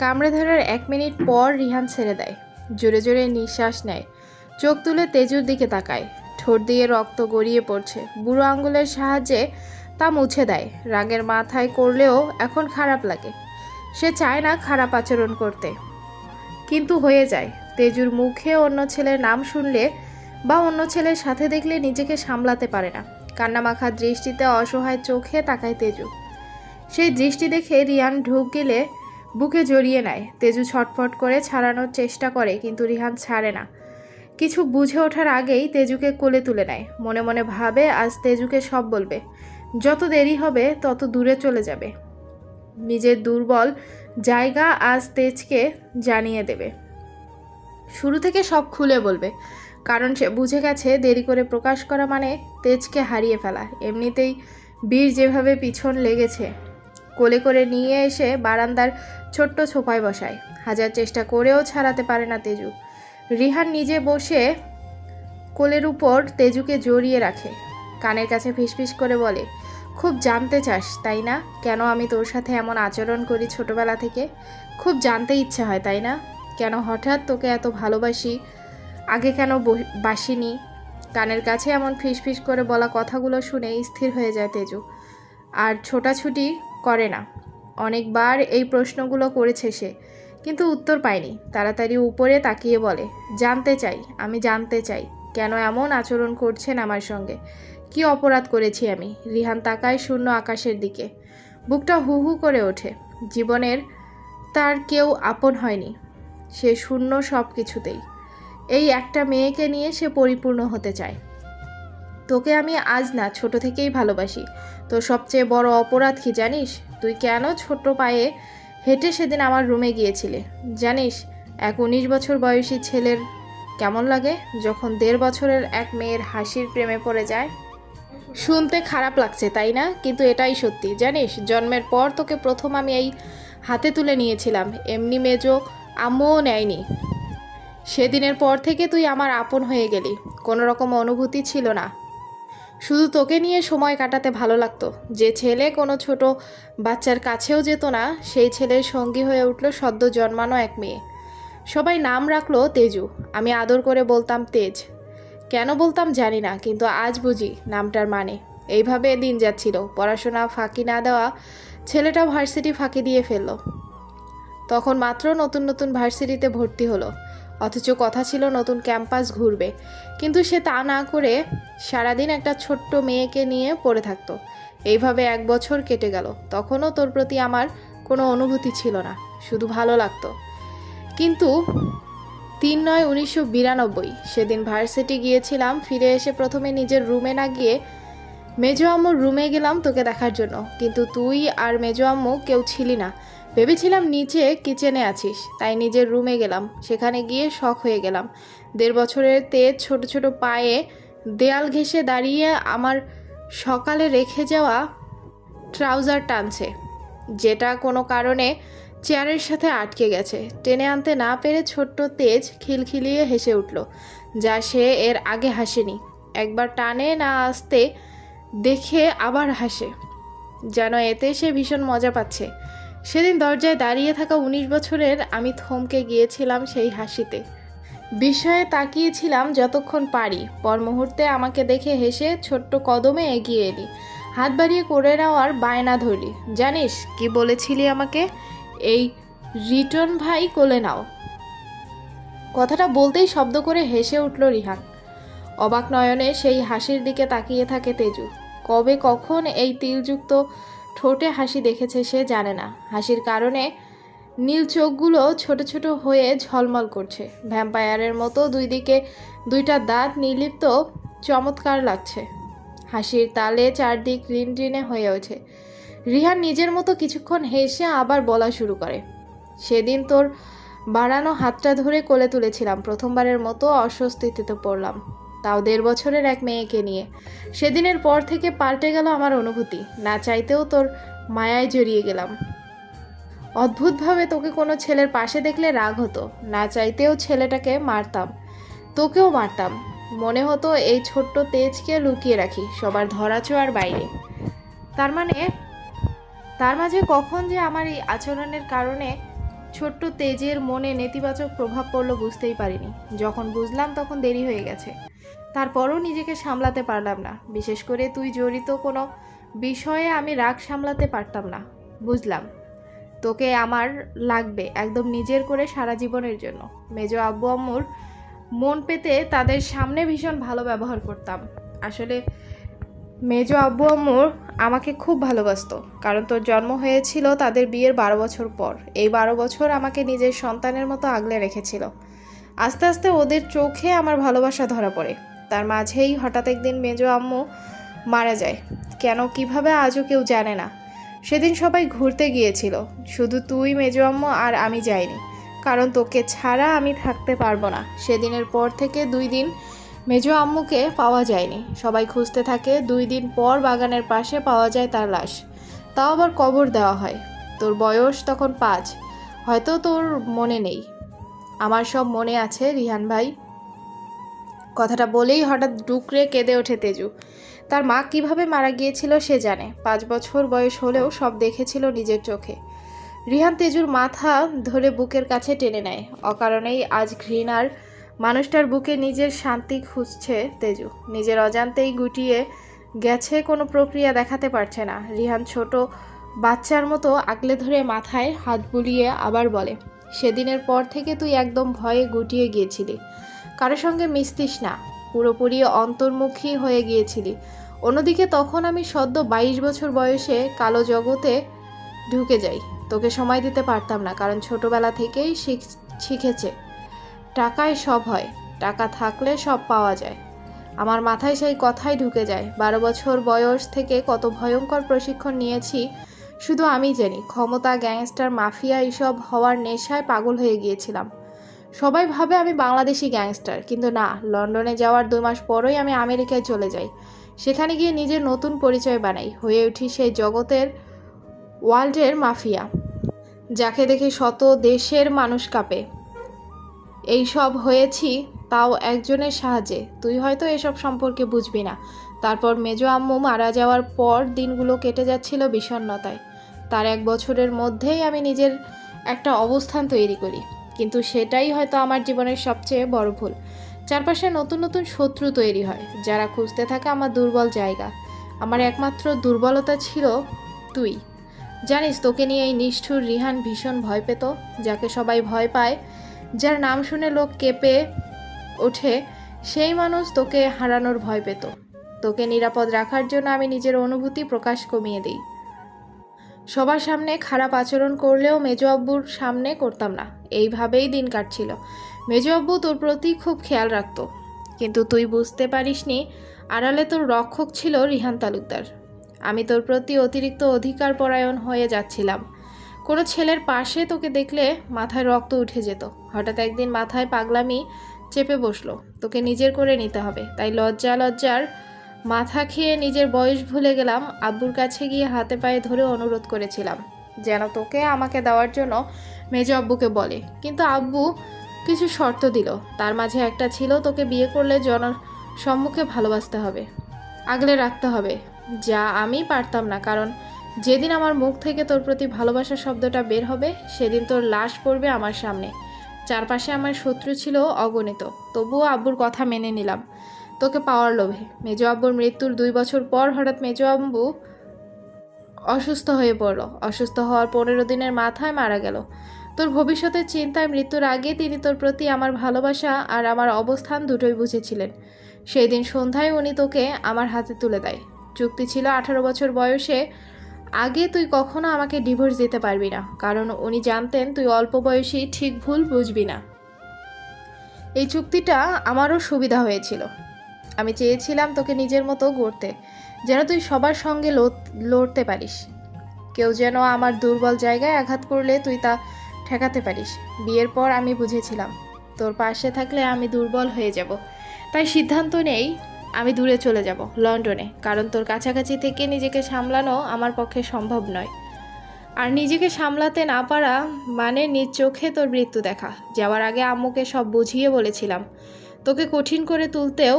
কামড়ে ধরার এক মিনিট পর রিহান ছেড়ে দেয়। জোরে জোরে নিঃশ্বাস নেয়। চোখ তুলে তেজুর দিকে তাকায়। ঠোঁট দিয়ে রক্ত গড়িয়ে পড়ছে। বুড়ো আঙ্গুলের সাহায্যে তা মুছে দেয়। রাগের মাথায় করলেও এখন খারাপ লাগে। সে চায় না খারাপ আচরণ করতে। কিন্তু হয়ে যায়। তেজুর মুখে অন্য ছেলের নাম শুনলে বা অন্য ছেলের সাথে দেখলে নিজেকে সামলাতে পারে না। কান্নামাখা দৃষ্টিতে অসহায় চোখে তাকায় তেজু। সেই দৃষ্টি দেখে রিয়ান ঢুক গেলে বুকে জড়িয়ে নেয়। তেজু ছটফট করে ছাড়ানোর চেষ্টা করে, কিন্তু রিহান ছাড়ে না। কিছু বুঝে ওঠার আগেই তেজুকে কোলে তুলে নেয়। মনে মনে ভাবে, আজ তেজুকে সব বলবে। যত দেরি হবে, তত দূরে চলে যাবে। নিজের দুর্বল জায়গা আজ তেজকে জানিয়ে দেবে। শুরু থেকে সব খুলে বলবে। কারণ সে বুঝে গেছে, দেরি করে প্রকাশ করা মানে তেজকে হারিয়ে ফেলা। এমনিতেই বীর যেভাবে পিছন লেগেছে কোলে করে নিয়ে এসে বারান্দার ছোট্ট ছোপায় বসায়। হাজার চেষ্টা করেও ছাড়াতে পারে না তেজু। রিহান নিজে বসে কোলের উপর তেজুকে জড়িয়ে রাখে। কানের কাছে ফিসফিস করে বলে, খুব জানতে চাস, তাই না? কেন আমি তোর সাথে এমন আচরণ করি ছোটবেলা থেকে? খুব জানতে ইচ্ছে হয়, তাই না? কেন হঠাৎ তোকে এত ভালোবাসি? আগে কেন বাসিনি? কানের কাছে এমন ফিসফিস করে বলা কথাগুলো শুনে স্থির হয়ে যায় তেজু। আর ছোটাছুটি করে না। অনেকবার এই প্রশ্নগুলো করেছে সে, কিন্তু উত্তর পায়নি। তাড়াতাড়ি উপরে তাকিয়ে বলে, জানতে চাই, আমি জানতে চাই, কেন এমন আচরণ করছেন আমার সঙ্গে? কি অপরাধ করেছি আমি? রিহান তাকায় শূন্য আকাশের দিকে। বুকটা হু হু করে ওঠে। জীবনের তার কেউ আপন হয়নি। সে শূন্য সব কিছুতেই এই একটা মেয়েকে নিয়ে সে পরিপূর্ণ হতে চায়। তোকে আমি আজ না ছোট থেকেই ভালোবাসি। তো সবচেয়ে বড় অপরাধ কি জানিস? তুই কেন ছোট পায়ে হেঁটে সেদিন আমার রুমে গিয়েছিলে? জানিস, এক উনিশ বছর বয়সী ছেলের কেমন লাগে? যখন দেড় বছরের এক মেয়ের হাসির প্রেমে পড়ে যায়। শুনতে খারাপ লাগছে, তাই না? কিন্তু এটাই সত্যি। জানিস, জন্মের পর তোকে প্রথম আমি এই হাতে তুলে নিয়েছিলাম। এমনি মেজো আম্মুও নেয়নি। সেদিনের পর থেকে তুই আমার আপন হয়ে গেলি। কোনো রকম অনুভূতি ছিল না। শুধু তোকে নিয়ে সময় কাটাতে ভালো লাগতো। যে ছেলে কোনো ছোট বাচ্চার কাছেও যেত না, সেই ছেলের সঙ্গী হয়ে উঠল সদ্য জন্মানো এক মেয়ে। সবাই নাম রাখল তেজু। আমি আদর করে বলতাম, তেজ। কেন বলতাম জানি না, কিন্তু আজ বুঝি নামটার মানে। এইভাবে দিন যাচ্ছিল। পড়াশোনা ফাঁকি না দেওয়া ছেলেটা ভার্সিটি ফাঁকি দিয়ে ফেলল। তখন মাত্র নতুন নতুন ভার্সিটিতে ভর্তি হলো। অথচ কথা ছিল নতুন ক্যাম্পাস ঘুরবে। কিন্তু সে তা না করে সারাদিন একটা ছোট্ট মেয়েকে নিয়ে পড়ে থাকতো। এইভাবে এক বছর কেটে গেল। তখনও তোর প্রতি আমার কোনো অনুভূতি ছিল না। শুধু ভালো লাগতো। কিন্তু তিন নয় উনিশশো বিরানব্বই সেদিন ভার্সিটি গিয়েছিলাম, ফিরে এসে প্রথমে নিজের রুমে না গিয়ে মেজো আম্মুর রুমে গেলাম তোকে দেখার জন্য। কিন্তু তুই আর মেজো আম্মু কেউ ছিলি না। ভেবেছিলাম নিচে কিচেনে আছিস, তাই নিজের রুমে গেলাম। সেখানে গিয়ে শখ হয়ে গেলাম। দেড় বছরের তেজ ছোট ছোট পায়ে দেয়াল ঘেঁষে দাঁড়িয়ে আমার সকালে রেখে যাওয়া ট্রাউজার টানছে। যেটা কোনো কারণে চেয়ারের সাথে আটকে গেছে। টেনে আনতে না পেরে ছোট্ট তেজ খিলখিলিয়ে হেসে উঠল, যা সে এর আগে হাসেনি। একবার টানে না আসতে দেখে আবার হাসে, যেন এতে সে ভীষণ মজা পাচ্ছে। সেদিন দরজায় দাঁড়িয়ে থাকা উনিশ বছরের আমি থমকে গিয়েছিলাম সেই হাসিতে। বিস্ময়ে তাকিয়েছিলাম যতক্ষণ পারি। পর মুহূর্তে আমাকে দেখে হেসে ছোট্ট কদমে এগিয়ে এলি। হাত বাড়িয়ে করে নেওয়ার বায়না ধরলি। জানিস কি বলেছিলি আমাকে? এই রিটন ভাই কোলে নাও। কথাটা বলতেই শব্দ করে হেসে উঠল রিহান। অবাক নয়নে সেই হাসির দিকে তাকিয়ে থাকে তেজু। কবে কখন এই তিলযুক্ত ঠোঁটে হাসি দেখেছে সে, জানে না। হাসির কারণে নীল চোখগুলো ছোট ছোট হয়ে ঝলমল করছে। ভ্যাম্পায়ারের মতো দুই দিকে দুইটা দাঁত নির্লিপ্ত, চমৎকার লাগছে। হাসির তালে চারদিক রিন রিনে হয়ে ওঠে। রিহান নিজের মতো কিছুক্ষণ হেসে আবার বলা শুরু করে। সেদিন তোর বাড়ানো হাতটা ধরে কোলে তুলেছিলাম। প্রথমবারের মতো অস্বস্তিতে পড়লাম। তাও দেড় বছরের এক মেয়েকে নিয়ে। সেদিনের পর থেকে পাল্টে গেল আমার অনুভূতি। না চাইতেও তোর মায়ায় জড়িয়ে গেলাম। অদ্ভুতভাবে তোকে কোনো ছেলের পাশে দেখলে রাগ হতো। না চাইতেও ছেলেটাকে মারতাম। তোকেও মারতাম। মনে হতো এই ছোট্ট তেজকে লুকিয়ে রাখি, সবার ধরা ধরাছোঁয়ার বাইরে। তার মানে তার মাঝে কখন যে আমার এই আচরণের কারণে ছোট্ট তেজের মনে নেতিবাচক প্রভাব পড়ল বুঝতেই পারিনি। যখন বুঝলাম তখন দেরি হয়ে গেছে। তারপরও নিজেকে সামলাতে পারলাম না। বিশেষ করে তুই জড়িত কোনো বিষয়ে আমি রাগ সামলাতে পারতাম না। বুঝলাম। তোকে আমার লাগবে একদম নিজের করে সারা জীবনের জন্য। মেজো আব্বু আম্মুর মন পেতে তাদের সামনে ভীষণ ভালো ব্যবহার করতাম। আসলে মেজ আব্বু আম্মুর আমাকে খুব ভালোবাসতো, কারণ তোর জন্ম হয়েছিল তাদের বিয়ের বারো বছর পর। এই বারো বছর আমাকে নিজের সন্তানের মতো আগলে রেখেছিল। আস্তে আস্তে ওদের চোখে আমার ভালোবাসা ধরা পড়ে। তার মাঝেই হঠাৎ একদিন মেজো আম্মু মারা যায়। কেন, কীভাবে আজও কেউ জানে না। সেদিন সবাই ঘুরতে গিয়েছিল। শুধু তুই, মেজো আম্মু আর আমি যাইনি। কারণ তোকে ছাড়া আমি থাকতে পারব না। সেদিনের পর থেকে দুই দিন মেজো আম্মুকে পাওয়া যায়নি। সবাই খুঁজতে থাকে, দুই দিন পর বাগানের পাশে পাওয়া যায় তার লাশ। তাও আবার কবর দেওয়া হয়। তোর বয়স তখন পাঁচ। হয়তো তোর মনে নেই। আমার সব মনে আছে, রিহান ভাই। কথাটা বলেই হঠাৎ ডুকরে কেঁদে ওঠে তেজু। তার মা কীভাবে মারা গিয়েছিল সে জানে। পাঁচ বছর বয়স হলেও সব দেখেছিল নিজের চোখে। রিহান তেজুর মাথা ধরে বুকের কাছে টেনে নেয়। অকারণেই আজ ঘৃণার মানুষটার বুকে নিজের শান্তি খুঁজছে তেজু। নিজের অজান্তেই গুটিয়ে গেছে কোনো প্রক্রিয়া দেখাতে পারছে না। রিহান ছোট বাচ্চার মতো আগলে ধরে মাথায় হাত বুলিয়ে আবার বলে, সেদিনের পর থেকে তুই একদম ভয়ে গুটিয়ে গিয়েছিলি। কারও সঙ্গে মিশতিস না, পুরোপুরি অন্তর্মুখী হয়ে গিয়েছিলি। অন্যদিকে তখন আমি সদ্য বাইশ বছর বয়সে কালো জগতে ঢুকে যাই। তোকে সময় দিতে পারতাম না, কারণ ছোটবেলা থেকেই শিখ- শিখেছে। টাকায় সব হয়, টাকা থাকলে সব পাওয়া যায়। আমার মাথায় সেই কথাই ঢুকে যায়, বারো বছর বয়স থেকে কত ভয়ঙ্কর প্রশিক্ষণ নিয়েছি, শুধু আমি জানি। ক্ষমতা, গ্যাংস্টার, মাফিয়া এইসব হওয়ার নেশায় পাগল হয়ে গিয়েছিলাম। সবাই ভাবে আমি বাংলাদেশি গ্যাংস্টার, কিন্তু না, লন্ডনে যাওয়ার দু মাস পরই আমি আমেরিকায় চলে যাই। সেখানে গিয়ে নিজের নতুন পরিচয় বানাই, হয়ে উঠি সেই জগতের ওয়ার্ল্ডের মাফিয়া, যাকে দেখে শত দেশের মানুষ কাঁপে। এই সব হয়েছি তাও একজনের সাহায্যে, তুই হয়তো এসব সম্পর্কে বুঝবি না। তারপর মেজো আম্মু মারা যাওয়ার পর দিনগুলো কেটে যাচ্ছিল বিষণ্ণতায়। তার এক বছরের মধ্যেই আমি নিজের একটা অবস্থান তৈরি করি। কিন্তু সেটাই হয়তো আমার জীবনের সবচেয়ে বড় ভুল। চারপাশে নতুন নতুন শত্রু তৈরি হয়, যারা খুঁজতে থাকে আমার দুর্বল জায়গা। আমার একমাত্র দুর্বলতা ছিল তুই। জানিস, তোকে নিয়ে এই নিষ্ঠুর রিহান ভীষণ ভয় পেত, যাকে সবাই ভয় পায়। যার নাম শুনে লোক কেঁপে ওঠে, সেই মানুষ তোকে হারানোর ভয় পেত। তোকে নিরাপদ রাখার জন্য আমি নিজের অনুভূতি প্রকাশ কমিয়ে দিই। সবার সামনে খারাপ আচরণ করলেও মেজো আব্বুর সামনে করতাম না। এইভাবেই দিন কাটছিল। মেজো আব্বু তোর প্রতি খুব খেয়াল রাখতো। কিন্তু তুই বুঝতে পারিসনি, আড়ালে তোর রক্ষক ছিল রিহান তালুকদার। আমি তোর প্রতি অতিরিক্ত অধিকার পরায়ণ হয়ে যাচ্ছিলাম। কোনো ছেলের পাশে তোকে দেখলে মাথায় রক্ত উঠে যেত। হঠাৎ একদিন মাথায় পাগলামি চেপে বসল। তোকে নিজের করে নিতে হবে, তাই লজ্জা লজ্জার মাথা খেয়ে নিজের বয়স ভুলে গেলাম, আব্বুর কাছে গিয়ে হাতে পায়ে ধরে অনুরোধ করেছিলাম, যেন তোকে আমাকে দেওয়ার জন্য মেজো আব্বুকে বলে। কিন্তু আব্বু কিছু শর্ত দিল, তার মাঝে একটা ছিল, তোকে বিয়ে করলে জন সম্মুখে ভালোবাসতে হবে, আগলে রাখতে হবে। যা আমি পারতাম না, কারণ যেদিন আমার মুখ থেকে তোর প্রতি ভালোবাসা শব্দটা বের হবে, সেদিন তোর লাশ পড়বে আমার সামনে। চারপাশে আমার শত্রু ছিল অগণিত, তবুও আব্বুর কথা মেনে নিলাম। তোকে পাওয়ার লোভে। মেজো আব্বুর মৃত্যুর দুই বছর পর হঠাৎ মেজো আব্বু অসুস্থ হয়ে পড়ল। অসুস্থ হওয়ার পনেরো দিনের মাথায় মারা গেল। তোর ভবিষ্যতের চিন্তায় মৃত্যুর আগে তিনি তোর প্রতি আমার ভালোবাসা আর আমার অবস্থান দুটোই বুঝেছিলেন। সেই দিন সন্ধ্যায় উনি তোকে আমার হাতে তুলে দেয়। চুক্তি ছিল আঠারো বছর বয়সে। আগে তুই কখনো আমাকে ডিভোর্স দিতে পারবি না, কারণ উনি জানতেন তুই অল্প বয়সী, ঠিক ভুল বুঝবি না। এই চুক্তিটা আমারও সুবিধা হয়েছিল। আমি চেয়েছিলাম তোকে নিজের মতো গড়তে, যেন তুই সবার সঙ্গে লড়তে পারিস। কেউ যেন আমার দুর্বল জায়গায় আঘাত করলে তুই তা ঠেকাতে পারিস। বিয়ের পর আমি বুঝেছিলাম, তোর পাশে থাকলে আমি দুর্বল হয়ে যাব। তাই সিদ্ধান্ত নেই, আমি দূরে চলে যাব, লন্ডনে, কারণ তোর কাছাকাছি থেকে নিজেকে সামলানো আমার পক্ষে সম্ভব নয়। আর নিজেকে সামলাতে না পারা মানে নিজ চোখে তোর মৃত্যু দেখা। যাওয়ার আগে আম্মুকে সব বুঝিয়ে বলেছিলাম, তোকে কঠিন করে তুলতেও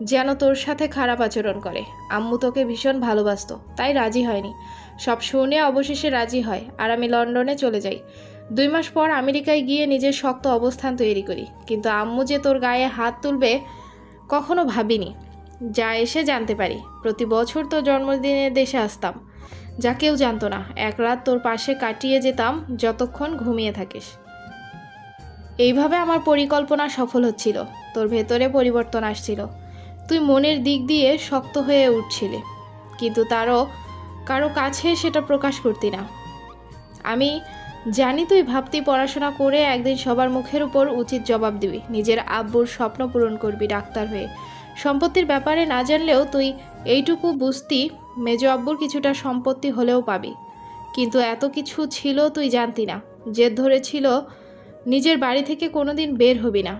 যেন তোর সাথে খারাপ আচরণ করে। আম্মু তোকে ভীষণ ভালোবাসতো, তাই রাজি হয়নি। সব শুনে অবশেষে রাজি হয় আর আমি লন্ডনে চলে যাই। দুই মাস পর আমেরিকায় গিয়ে নিজের শক্ত অবস্থান তৈরি করি, কিন্তু আম্মু যে তোর গায়ে হাত তুলবে কখনো ভাবিনি। যা এসে জানতে পারি, প্রতি বছর তোর জন্মদিনে দেশে আসতাম। যা কেউ জানতো না, এক রাত তোর পাশে কাটিয়ে যেতাম যতক্ষণ ঘুমিয়ে থাকিস। এইভাবে আমার পরিকল্পনা সফল হচ্ছিল, তোর ভেতরে পরিবর্তন আসছিল। তুই মনের দিক দিয়ে শক্ত হয়ে উঠছিলি, কিন্তু তারও কারও কাছে সেটা প্রকাশ করতি না। আমি জানি তুই ভাবতি পড়াশোনা করে একদিন সবার মুখের উপর উচিত জবাব দিবি, নিজের আব্বুর স্বপ্ন পূরণ করবি ডাক্তার হয়ে। সম্পত্তির ব্যাপারে না জানলেও তুই এইটুকু বুঝতি মেজ আব্বুর কিছুটা সম্পত্তি হলেও পাবি, কিন্তু এত কিছু ছিল তুই জানতি না, জেদ ধরেছিল নিজের বাড়ি থেকে কোনোদিন বের হবি না।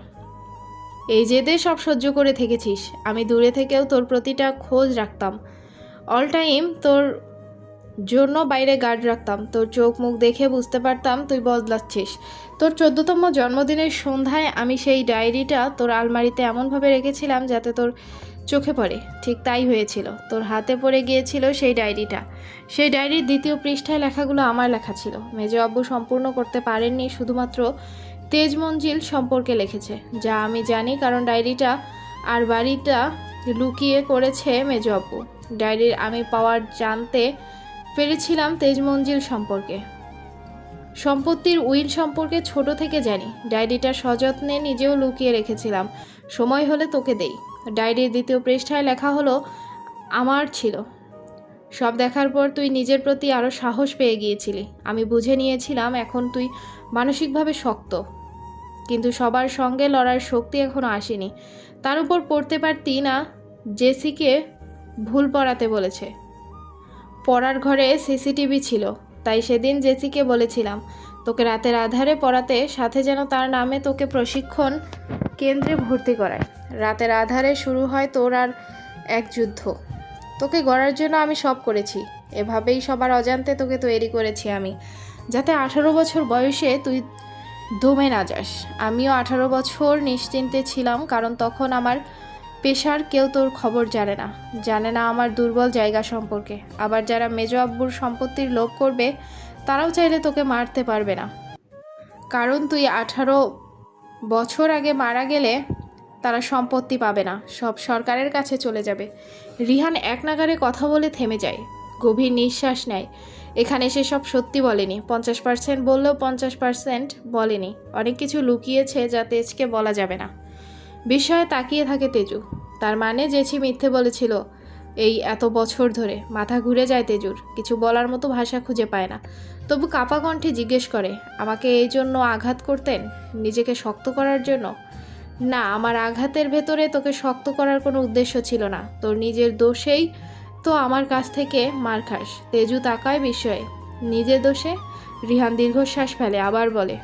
এই জেদে সব সহ্য করে থেকেছিস। আমি দূরে থেকেও তোর প্রতিটা খোঁজ রাখতাম। অল টাইম তোর জন্য বাইরে গার্ড রাখতাম। তোর চোখ মুখ দেখে বুঝতে পারতাম তুই বদলাচ্ছিস। তোর চোদ্দতম জন্মদিনের সন্ধ্যায় আমি সেই ডায়েরিটা তোর আলমারিতে এমনভাবে রেখেছিলাম যাতে তোর চোখে পড়ে। ঠিক তাই হয়েছিল। তোর হাতে পড়ে গিয়েছিল সেই ডায়েরিটা। সেই ডায়েরির দ্বিতীয় পৃষ্ঠায় লেখাগুলো আমার লেখা ছিল। মেজ আব্বু সম্পূর্ণ করতে পারেননি, শুধুমাত্র তেজ মঞ্জিল সম্পর্কে লিখেছে, যা আমি জানি কারণ ডায়েরিটা আর বাড়িটা লুকিয়ে করেছে মেজ আব্বু ডায়েরির আমি পাওয়ার জানতে পেরেছিলাম তেজ মঞ্জিল সম্পর্কে। সম্পত্তির উইল সম্পর্কে ছোট থেকে জানি। ডায়েরিটা সযত্নে নিজেও লুকিয়ে রেখেছিলাম। সময় হলে তোকে দেই। ডায়েরির দ্বিতীয় পৃষ্ঠায় লেখা হলো, আমার ছিল। সব দেখার পর তুই নিজের প্রতি আরও সাহস পেয়ে গিয়েছিলি। আমি বুঝে নিয়েছিলাম এখন তুই মানসিকভাবে শক্ত। কিন্তু সবার সঙ্গে লড়ার শক্তি এখনও আসেনি। তার উপর পড়তে পারতি না জেসিকে ভুল পড়াতে বলেছে। পড়ার ঘরে সিসিটিভি ছিল, তাই সেদিন জেসিকে বলেছিলাম, তোকে রাতের আধারে পড়াতে সাথে যেন তার নামে তোকে প্রশিক্ষণ কেন্দ্রে ভর্তি করায়। রাতের আধারে শুরু হয় তোর আর এক যুদ্ধ। তোকে গড়ার জন্য আমি সব করেছি। এভাবেই সবার অজান্তে তোকে তৈরি করেছি আমি। যাতে আঠারো বছর বয়সে তুই দমে না যাস। আমিও আঠারো বছর নিশ্চিন্তে ছিলাম, কারণ তখন আমার পেশার কেউ তোর খবর জানে না। জানে না আমার দুর্বল জায়গা সম্পর্কে। আবার যারা মেজ আব্বুর সম্পত্তির লোভ করবে, তারাও চাইলে তোকে মারতে পারবে না। কারণ তুই আঠারো বছর আগে মারা গেলে তারা সম্পত্তি পাবে না, সব সরকারের কাছে চলে যাবে। রিহান এক নাগারে কথা বলে থেমে যায়। গভীর নিঃশ্বাস নেয়। এখানে সে সব সত্যি বলেনি। পঞ্চাশ পার্সেন্ট বললেও পঞ্চাশ পার্সেন্ট বলেনি। অনেক কিছু লুকিয়েছে যা তেজকে বলা যাবে না। বিস্ময়ে তাকিয়ে থাকে তেজু। তার মানে জেছি মিথ্যে বলেছিল এই এত বছর ধরে। মাথা ঘুরে যায় তেজুর। কিছু বলার মতো ভাষা খুঁজে পায় না। তবু কাপা কণ্ঠে জিজ্ঞেস করে, আমাকে এই জন্য আঘাত করতেন? নিজেকে শক্ত করার জন্য? না, আমার আঘাতের ভেতরে তোকে শক্ত করার কোনো উদ্দেশ্য ছিল না। তোর নিজের দোষেই তো আমার কাছ থেকে মার খাস। তেজু তাকায় বিস্ময়ে। নিজের দোষে রিহান দীর্ঘশ্বাস ফেলে, আবার বলে